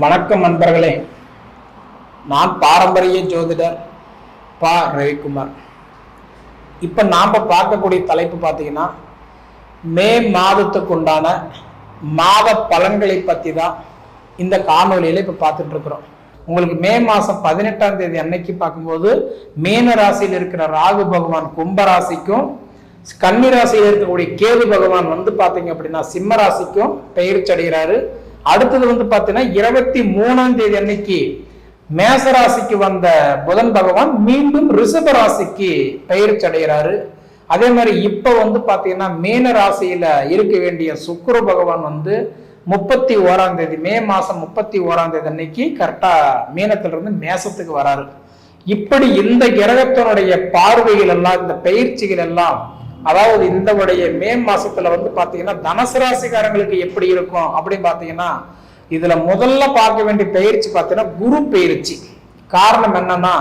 வணக்கம் நண்பர்களே. நான் பாரம்பரிய ஜோதிடர் பா. ரவிக்குமார். இப்போ நாம் பார்க்கக்கூடிய தலைப்பு பார்த்தீங்கன்னா மே மாதத்துக்கு உண்டான மாத பலன்களை பற்றி தான் இந்த காணொலியில் இப்போ பார்த்துட்டு இருக்கிறோம். உங்களுக்கு மே மாதம் பதினெட்டாம் தேதி அன்னைக்கு பார்க்கும்போது மீன ராசியில் இருக்கிற ராகு பகவான் கும்ப ராசிக்கும் கன்னி ராசியில் இருக்கக்கூடிய கேது பகவான் வந்து பார்த்தீங்க அப்படின்னா சிம்ம ராசிக்கும் பெயர்ச்சி அடைகிறாரு. அடுத்தது வந்து பார்த்தீங்கன்னா இருபத்தி மூணாம் தேதி அன்னைக்கு மேசராசிக்கு வந்த புதன் பகவான் மீண்டும் ரிஷப ராசிக்கு பயிற்சி அடைகிறாரு. அதே மாதிரி இப்ப வந்து பாத்தீங்கன்னா மீன ராசியில இருக்க வேண்டிய சுக்கிர பகவான் வந்து முப்பத்தி ஓராம் தேதி மே மாசம் முப்பத்தி ஓராம் தேதி அன்னைக்கு கரெக்டா மீனத்துல இருந்து மேசத்துக்கு வராரு. இப்படி இந்த கிரகத்தினுடைய பார்வைகள் எல்லாம் இந்த பயிற்சிகள் எல்லாம் அதாவது இந்த உடைய மே மாசத்துல வந்து பாத்தீங்கன்னா தனுசு ராசிக்காரங்களுக்கு எப்படி இருக்கும் அப்படின்னு பாத்தீங்கன்னா இதுல முதல்ல பார்க்க வேண்டிய பயிற்சி பார்த்தீங்கன்னா குரு பயிற்சி. காரணம் என்னன்னா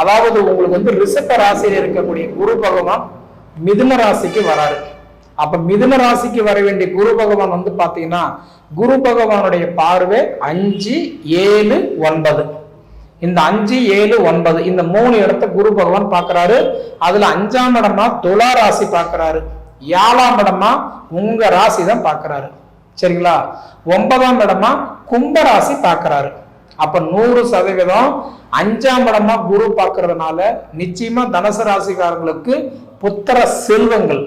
அதாவது உங்களுக்கு வந்து ரிஷப ராசியில் இருக்கக்கூடிய குரு பகவான் மிதுன ராசிக்கு வராரு. அப்ப மிதுன ராசிக்கு வர வேண்டிய குரு பகவான் வந்து பாத்தீங்கன்னா குரு பகவானுடைய பார்வை அஞ்சு ஏழு ஒன்பது. இந்த அஞ்சு ஏழு ஒன்பது இந்த மூணு இடத்த குரு பகவான் பார்க்கறாரு. அதுல அஞ்சாம் இடமா துலா ராசி பார்க்கறாரு. ஏழாம் இடமா உங்க ராசி தான் பார்க்கறாரு. சரிங்களா? ஒன்பதாம் இடமா கும்ப ராசி பார்க்கறாரு. அப்ப நூறு சதவீதம் அஞ்சாம் இடமா குரு பார்க்கறதுனால நிச்சயமா தனுசு ராசிக்காரங்களுக்கு புத்திர செல்வங்கள்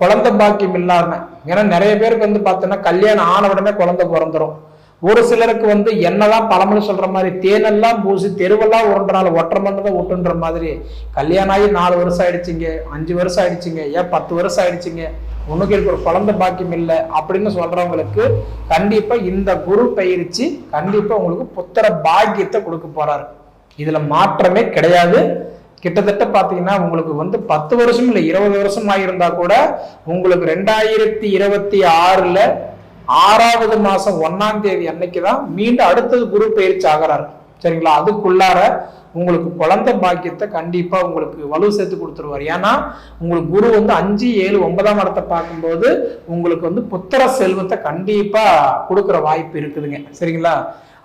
குழந்தை பாக்கியம் இல்லாம. ஏன்னா நிறைய பேருக்கு வந்து பார்த்தோன்னா கல்யாணம் ஆன உடனே குழந்தை பிறந்துரும். ஒரு சிலருக்கு வந்து என்னதான் பழமொழி சொல்ற மாதிரி தேனெல்லாம் பூசி தெருவெல்லாம் உருண்டனால ஒற்றை மண்ணு தான் ஒட்டுன்ற மாதிரி. கல்யாணம் ஆகி நாலு வருஷம் ஆயிடுச்சிங்க அஞ்சு வருஷம் ஆயிடுச்சிங்க ஏன் பத்து வருஷம் ஆயிடுச்சுங்க? உனக்கு இருக்கிற குழந்தை பாக்கியம் இல்லை அப்படின்னு சொல்றவங்களுக்கு கண்டிப்பா இந்த குரு பயிற்சி கண்டிப்பா உங்களுக்கு புத்திர பாக்கியத்தை கொடுக்க போறாரு. இதுல மாற்றமே கிடையாது. கிட்டத்தட்ட பாத்தீங்கன்னா உங்களுக்கு வந்து பத்து வருஷம் இல்லை இருபது வருஷம் ஆகியிருந்தா கூட உங்களுக்கு ரெண்டாயிரத்தி இருபத்தி ஆறுல ஆறாவது மாசம் ஒன்னாம் தேதி அன்னைக்கு தான் மீண்டும் அடுத்தது குரு பயிற்சி ஆகிறாரு. சரிங்களா? அதுக்குள்ளார உங்களுக்கு குழந்தை பாக்கியத்தை கண்டிப்பா உங்களுக்கு வலு சேர்த்து கொடுத்துருவார். ஏன்னா உங்களுக்கு குரு வந்து அஞ்சு ஏழு ஒன்பதாம் இடத்தை பார்க்கும்போது உங்களுக்கு வந்து புத்திர செல்வத்தை கண்டிப்பா கொடுக்குற வாய்ப்பு இருக்குதுங்க. சரிங்களா?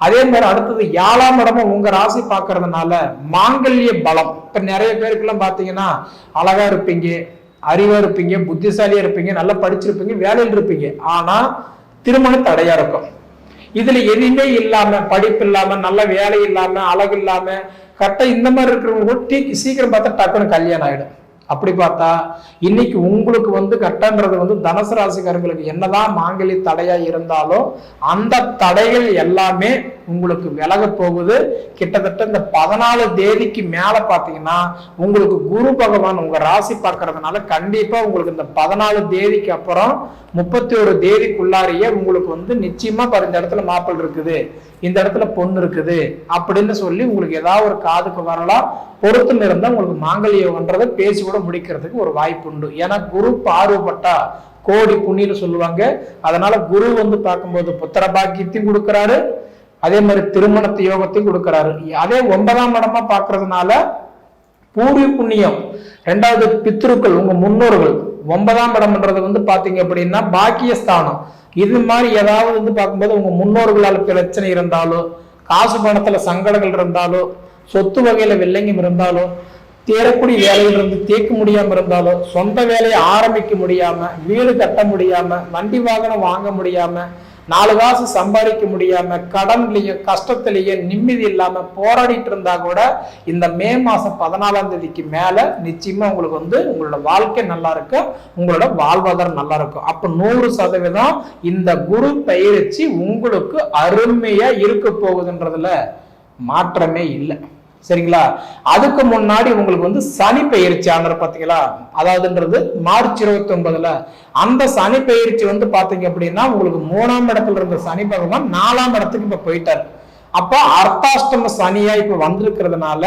அதே மாதிரி அடுத்தது ஏழாம் இடமும் உங்க ராசி பார்க்கறதுனால மாங்கல்ய பலம். இப்ப நிறைய பேருக்குலாம் பாத்தீங்கன்னா அழகா இருப்பீங்க அறிவா இருப்பீங்க புத்திசாலியா இருப்பீங்க நல்லா படிச்சிருப்பீங்க வேலையில் இருப்பீங்க. ஆனா திருமண தடையா இருக்கும். இதுல எதுவுமே இல்லாம படிப்பு இல்லாம நல்ல வேலை இல்லாம அழகு இல்லாம கரெக்டா இந்த மாதிரி இருக்கிறவங்க கூட டீ சீக்கிரம் பார்த்தா டக்குன்னு கல்யாணம் ஆயிடும். அப்படி பார்த்தா இன்னைக்கு உங்களுக்கு வந்து கட்டன்றது வந்து தனுசு ராசிக்காரங்களுக்கு என்னதான் மாங்கலி தடையா இருந்தாலும் அந்த தடைகள் எல்லாமே உங்களுக்கு விலக போகுது. கிட்டத்தட்ட இந்த பதினாலு தேதிக்கு மேல பாத்தீங்கன்னா உங்களுக்கு குரு பகவான் உங்க ராசி பார்க்கறதுனால கண்டிப்பா உங்களுக்கு இந்த பதினாலு தேதிக்கு அப்புறம் முப்பத்தி ஒரு தேதிக்குள்ளாரியே உங்களுக்கு வந்து நிச்சயமா பாரு, இந்த இடத்துல மாப்பிள் இருக்குது. இந்த இடத்துல பொண்ணு இருக்குது அப்படின்னு சொல்லி உங்களுக்கு ஏதாவது ஒரு காதுக்கு வரலாம் பொருத்தம் இருந்தால் உங்களுக்கு மாங்கல்யம்ன்றதை பேசி கூட முடிக்கிறதுக்கு ஒரு வாய்ப்பு உண்டு. ஏன்னா குரு பார்வப்பட்டா கோடி புண்ணியன்னு சொல்லுவாங்க. அதனால குரு வந்து பார்க்கும்போது புத்திர பாக்கியத்தையும் கொடுக்கறாரு. அதே மாதிரி திருமணத்தை யோகத்தையும் கொடுக்கிறாரு. அதே ஒன்பதாம் இடமா பார்க்கறதுனால பூர்வீக புண்ணியம் ரெண்டாவது பித்ருக்கள் உங்க முன்னோர்கள் ஒன்பதாம் இடம்ன்றது வந்து பாத்தீங்க அப்படின்னா பாக்கியஸ்தானம். இது மாதிரி ஏதாவது வந்து பார்க்கும்போது உங்க முன்னோர்களால் பிரச்சனை இருந்தாலோ காசு பணத்துல சங்கடங்கள் இருந்தாலோ சொத்து வகையில வில்லங்கம் இருந்தாலோ தேரக்கூடிய வேலையில் இருந்து தேக்க முடியாம இருந்தாலோ சொந்த வேலையை ஆரம்பிக்க முடியாம வீடு கட்ட முடியாம வண்டி வாகனம் வாங்க முடியாம நாலு காசு சம்பாதிக்க முடியாம கடன்லயே கஷ்டத்திலேயே நிம்மதி இல்லாம போராடிட்டு இருந்தா கூட இந்த மே மாசம் பதினாலாம் தேதிக்கு மேல நிச்சயமா உங்களுக்கு வந்து உங்களோட வாழ்க்கை நல்லா இருக்கும். உங்களோட வாழ்வாதாரம் நல்லா இருக்கும். அப்ப நூறு சதவீதம் இந்த குரு பயிற்சி உங்களுக்கு அருமையா இருக்க போகுதுன்றதுல மாற்றமே இல்லை. சரிங்களா? அதுக்கு முன்னாடி உங்களுக்கு வந்து சனி பயிற்சி ஆனர் பார்த்தீங்களா அதாவதுன்றது மார்ச் இருபத்தி ஒன்பதுல அந்த சனி பயிற்சி வந்து பார்த்தீங்க அப்படின்னா உங்களுக்கு மூணாம் இடத்துல இருந்த சனி பகவான் நாலாம் இடத்துக்கு இப்போ போயிட்டாரு. அப்ப அர்த்தாஷ்டம சனியா இப்ப வந்திருக்கிறதுனால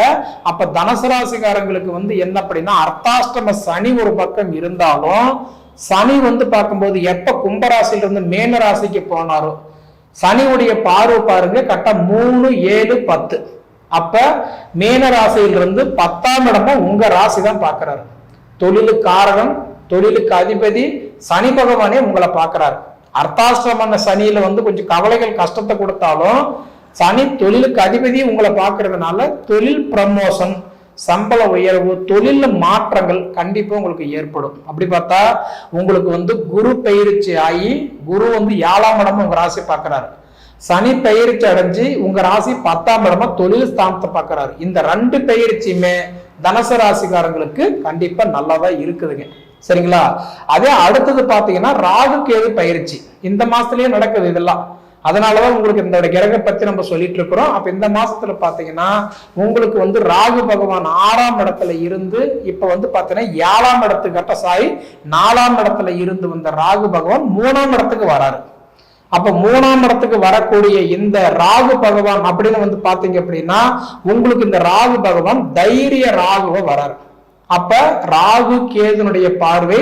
அப்ப தனுசு ராசிக்காரங்களுக்கு வந்து என்ன அப்படின்னா அர்த்தாஷ்டம சனி ஒரு பக்கம் இருந்தாலும் சனி வந்து பார்க்கும்போது எப்ப கும்பராசிலிருந்து மேன ராசிக்கு போனாரோ சனியுடைய பார்வை பாருங்க கரெக்டா மூணு ஏழு பத்து. அப்ப மேன ராசியிலிருந்து பத்தாம் இடமா உங்க ராசி தான் பாக்குறாரு தொழிலு காரகம் தொழிலுக்கு அதிபதி சனி பகவானே உங்களை பார்க்கறாரு. அர்த்தாஷ்டமான சனியில வந்து கொஞ்சம் கவலைகள் கஷ்டத்தை கொடுத்தாலும் சனி தொழிலுக்கு அதிபதி உங்களை பார்க்கறதுனால தொழில் ப்ரமோஷன் சம்பள உயர்வு தொழில மாற்றங்கள் கண்டிப்பா உங்களுக்கு ஏற்படும். அப்படி பார்த்தா உங்களுக்கு வந்து குரு பயிற்சி ஆகி குரு வந்து ஏழாம் இடமும் உங்க ராசி பார்க்கறாரு. சனி பயிற்சி அடைஞ்சு உங்க ராசி பத்தாம் இடமா தொழில் ஸ்தானத்தை பாக்குறாரு இந்த ரெண்டு பயிற்சியுமே தனுசு ராசிக்காரங்களுக்கு கண்டிப்பா நல்லாதான் இருக்குதுங்க. சரிங்களா? அதே அடுத்தது பாத்தீங்கன்னா ராகு கேது பயிற்சி. இந்த மாசத்துலயே நடக்குது இதெல்லாம். அதனாலதான் உங்களுக்கு இந்த கிரக பத்தி நம்ம சொல்லிட்டு இருக்கிறோம். அப்ப இந்த மாசத்துல பாத்தீங்கன்னா உங்களுக்கு வந்து ராகு பகவான் ஆறாம் இடத்துல இருந்து இப்ப வந்து பாத்தீங்கன்னா ஏழாம் இடத்துக்கு கட்ட சாய் நாலாம் இடத்துல இருந்து வந்த ராகு பகவான் மூணாம் இடத்துக்கு வராரு. அப்ப மூணாம் இடத்துக்கு வரக்கூடிய இந்த ராகு பகவான் அப்படின்னு வந்து பாத்தீங்க அப்படின்னா உங்களுக்கு இந்த ராகு பகவான் தைரிய ராகுவ வராரு. அப்ப ராகு கேதுனுடைய பார்வை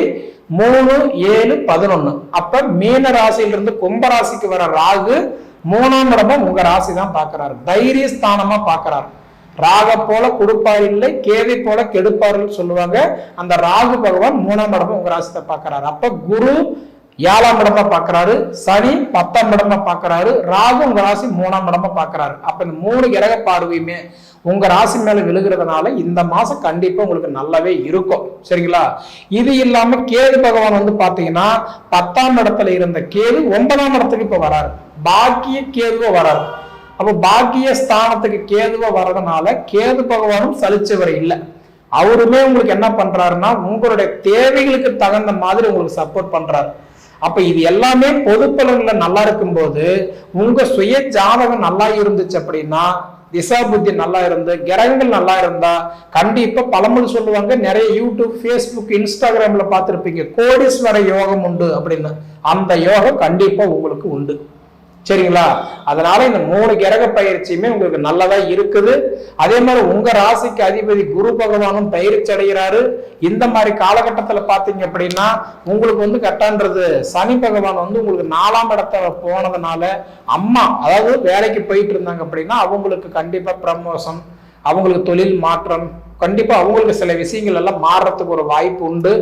மூணு ஏழு பதினொன்னு. அப்ப மீன ராசியிலிருந்து கும்ப ராசிக்கு வர ராகு மூணாம் இடமும் உங்க ராசி தான் பாக்குறாரு. தைரிய ஸ்தானமா பாக்குறாரு. ராக போல கொடுப்பார் இல்லை கேவை போல கெடுப்பார்கள் சொல்லுவாங்க. அந்த ராகு பகவான் மூணாம் இடமும் உங்க ராசியை பாக்குறாரு. அப்ப குரு ஏழாம் இடமா பாக்குறாரு சனி பத்தாம் இடமா பாக்குறாரு ராகு உங்க ராசி மூணாம் இடமா பாக்குறாரு அப்ப இந்த மூணு கிரக பார்வையுமே உங்க ராசி மேல விழுகிறதுனால இந்த மாசம் கண்டிப்பா உங்களுக்கு நல்லாவே இருக்கும். சரிங்களா? இது இல்லாம கேது பகவான் வந்து பாத்தீங்கன்னா பத்தாம் இடத்துல இருந்த கேது ஒன்பதாம் இடத்துக்கு இப்ப வராரு. பாக்கிய கேதுவோ வராரு. அப்ப பாக்கிய ஸ்தானத்துக்கு கேதுவோ வர்றதுனால கேது பகவானும் சலிச்சவர் இல்லை. அவருமே உங்களுக்கு என்ன பண்றாருன்னா உங்களுடைய தேவைகளுக்கு தகுந்த மாதிரி உங்களுக்கு சப்போர்ட் பண்றாரு. அப்ப இது எல்லாமே பொது பலன்ல நல்லா இருக்கும்போது உங்க சுய ஜாதகம் நல்லா இருந்துச்சு அப்படின்னா திசா புத்தி நல்லா இருந்து கிரகங்கள் நல்லா இருந்தா கண்டிப்பா பழமொழி சொல்லுவாங்க நிறைய யூடியூப் ஃபேஸ்புக் இன்ஸ்டாகிராம்ல பார்த்துருப்பீங்க கோடீஸ்வர யோகம் உண்டு அப்படின்னு. அந்த யோகம் கண்டிப்பா உங்களுக்கு உண்டு. சரிங்களா? அதனால இந்த மூணு கிரக பயிற்சியுமே உங்களுக்கு நல்லதா இருக்குது. அதே மாதிரி உங்க ராசிக்கு அதிபதி குரு பகவானும் பயிற்சி அடைகிறாரு. இந்த மாதிரி காலகட்டத்துல பாத்தீங்க அப்படின்னா உங்களுக்கு வந்து கட்டான்றது சனி பகவான் வந்து உங்களுக்கு நாலாம் இடத்துல போனதுனால அம்மா அதாவது வேலைக்கு போயிட்டு இருந்தாங்க அப்படின்னா அவங்களுக்கு கண்டிப்பா ப்ரமோஷன் அவங்களுக்கு தொழில் மாற்றம் கண்டிப்பா அவங்களுக்கு சில விஷயங்கள் எல்லாம் மாறுறதுக்கு ஒரு வாய்ப்பு உண்டு.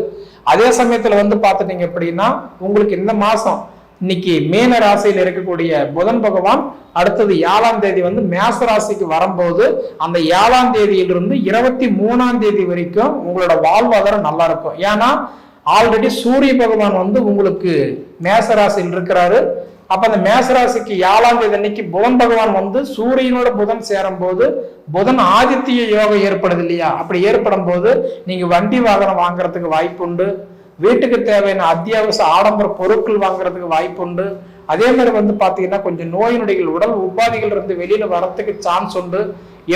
அதே சமயத்துல வந்து பார்த்துட்டீங்க அப்படின்னா உங்களுக்கு இந்த மாசம் இன்னைக்கு மேன ராசியில் இருக்கக்கூடிய புதன் பகவான் அடுத்தது ஏழாம் தேதி வந்து மேச ராசிக்கு வரும்போது அந்த ஏழாம் தேதியிலிருந்து இருபத்தி மூணாம் தேதி வரைக்கும் உங்களோட வாழ்வாதாரம் நல்லா இருக்கும். ஏன்னா ஆல்ரெடி சூரிய பகவான் வந்து உங்களுக்கு மேச ராசியில் இருக்கிறாரு. அப்ப அந்த மேசராசிக்கு ஏழாம் தேதி அன்னைக்கு புதன் பகவான் வந்து சூரியனோட புதன் சேரும் போது புதன் ஆதித்ய யோகம் ஏற்படுது இல்லையா? அப்படி ஏற்படும் போது நீங்க வண்டி வாகனம் வாங்குறதுக்கு வாய்ப்பு உண்டு வீட்டுக்கு தேவையான அத்தியாவசிய ஆடம்பர பொருட்கள் வாங்குறதுக்கு வாய்ப்பு உண்டு அதே மாதிரி வந்து பாத்தீங்கன்னா கொஞ்சம் நோய் நொடிகள் உடல் உபாதிகள் இருந்து வெளியில வரத்துக்கு சான்ஸ் உண்டு.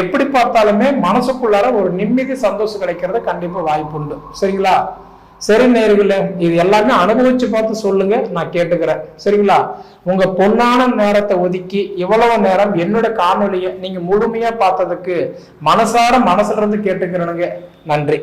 எப்படி பார்த்தாலுமே மனசுக்குள்ளார ஒரு நிம்மதி சந்தோஷம் கிடைக்கிறது கண்டிப்பா வாய்ப்பு உண்டு சரிங்களா? சரி நேர்களே இது எல்லாமே அனுபவிச்சு பார்த்து சொல்லுங்க நான் கேட்டுக்கிறேன். சரிங்களா? உங்க பொன்னான நேரத்தை ஒதுக்கி இவ்வளவு நேரம் என்னோட காணொலியை நீங்க முழுமையா பார்த்ததுக்கு மனசார மனசுல இருந்து கேட்டுக்கிறனுங்க. நன்றி.